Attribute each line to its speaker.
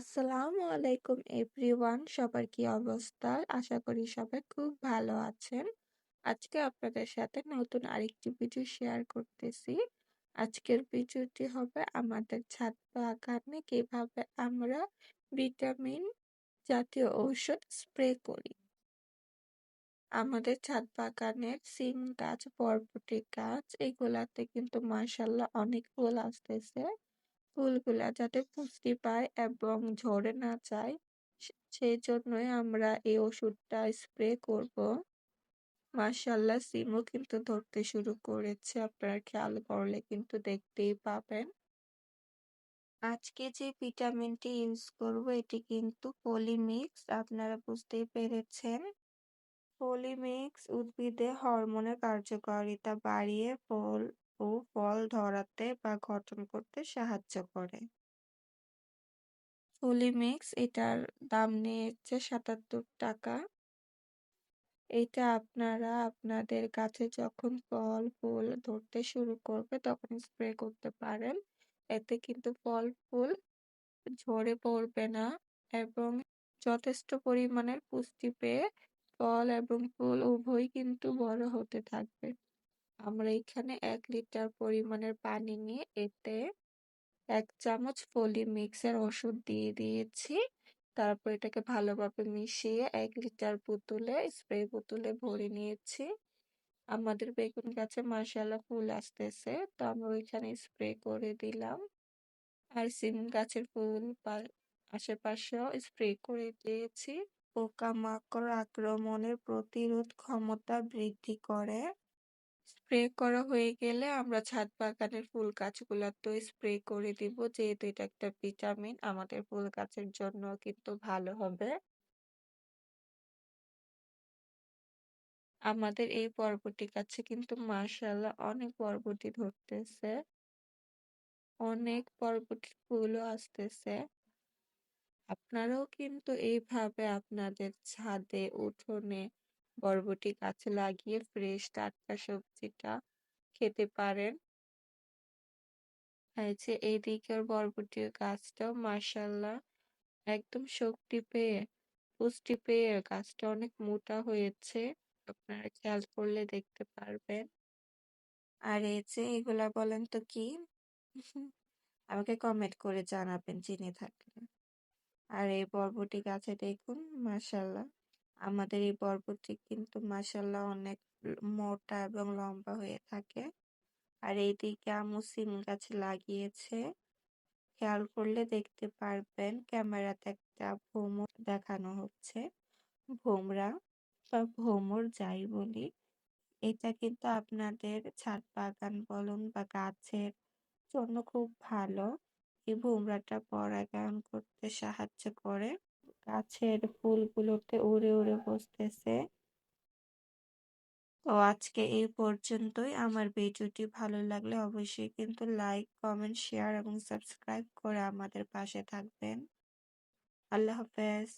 Speaker 1: আসসালামু আলাইকুম এভরিওয়ান সবার কি অবস্থা? আশা করি সবাই খুব ভালো আছেন। আজকে আপনাদের সাথে নতুন আরেকটি ভিডিও শেয়ার করতেছি। আজকের ভিডিওটি হবে আমাদের ছাদ বাগানে কীভাবে আমরা ভিটামিন জাতীয় ঔষধ স্প্রে করি। আমাদের ছাদ বাগানের সিম গাছ, বরবটি গাছ এগুলাতে কিন্তু মাশাআল্লাহ অনেক ফুল আসতেছে। ফুলগুলা যাতে পুষ্টি পায় এবং ঝরে না যায় সেই জন্যই আমরা এই ওষুধটা স্প্রে করব। মাশাআল্লাহ, সিমও কিন্তু ধরতে শুরু করেছে আপনারা খেয়াল করলে কিন্তু দেখতেই পাবেন। আজকে যে ভিটামিনটি ইউজ করব, এটি কিন্তু পলিমিক্স, আপনারা বুঝতেই পেরেছেন। পলিমিক্স উদ্ভিদে হরমোনের কার্যকারিতা বাড়িয়ে ফল ও ফল ধরাতে বা গঠন করতে সাহায্য করে। পলিমিক্স এটার দাম নিয়েছে সাতাত্তর টাকা। এটা আপনারা আপনাদের গাছে যখন ফল, ফুল ধরতে শুরু করবে তখন স্প্রে করতে পারেন। এতে কিন্তু ফল, ফুল ঝরে পড়বে না এবং যথেষ্ট পরিমাণের পুষ্টি পেয়ে ফল এবং ফুল উভয়ই কিন্তু বড় হতে থাকবে। আমরা এখানে এক লিটার পরিমাণের পানি নিয়ে এতে এক চামচ পলিমিক্সের ওষুধ দিয়ে দিয়েছি। তারপর এটাকে ভালোভাবে মিশিয়ে এক লিটার বোতলে স্প্রে বোতলে ভরে নিয়েছি। আমাদের বেগুন গাছে মাশাআল্লাহ ফুল আসতেছে, তো আমরা ওইখানে স্প্রে করে দিলাম। আর সিম গাছের ফুল আশেপাশেও স্প্রে করে দিয়েছি। পোকামাকড় আক্রমণের প্রতিরোধ ক্ষমতা বৃদ্ধি করে। স্প্রে করা হয়ে গেলে আমরা ছাদ বাগানের ফুল গাছগুলোতেও স্প্রে করে দিব যেহেতু এটা একটা ভিটামিন, আমাদের ফুল গাছের জন্য কিন্তু ভালো হবে। আমাদের এই পর্বটি গাছে কিন্তু মাশাআল্লাহ অনেক পর্বটি ধরতেছে। অনেক বরবটির ফুলও আসতেছে। আপনারাও কিন্তু এইভাবে আপনাদের ছাদে, উঠোনে বরবটি গাছ লাগিয়ে ফ্রেশ টাটকা সবজিটা খেতে পারেন। যে এইদিকের বরবটির গাছটাও মাশাআল্লাহ একদম শক্তি পেয়ে, পুষ্টি পেয়ে গাছটা অনেক মোটা হয়েছে। আপনারা খেয়াল করলে দেখতে পারবেন। আর এই যে এগুলা বলেন তো কি? আমাকে কমেন্ট করে জানাবেন চিনে থাকলে আর এই বরবটি গাছে দেখুন মাশাল্লাহ আমাদের এই বরবটি কিন্তু মাশাল্লাহ অনেক মোটা এবং লম্বা হয়ে থাকে। আর এইদিকে আমু সিম গাছ লাগিয়েছে। খেয়াল করলে দেখতে পারবেন, ক্যামেরাতে একটা ভ্রমর দেখানো হচ্ছে। ভোমরা বা ভোমর যাই বলি, এটা কিন্তু আপনাদের ছাদ বাগান বলুন বা গাছের জন্য খুব ভালো। এই ভোমরাটা পরাগায়ন করতে সাহায্য করে। গাছের ফুলগুলোতে উড়ে উড়ে বসতেছে। তো আজকে এই পর্যন্তই। আমার ভিডিওটি ভালো লাগলে অবশ্যই কিন্তু লাইক, কমেন্ট, শেয়ার এবং সাবস্ক্রাইব করে আমাদের পাশে থাকবেন। আল্লাহ হাফেজ।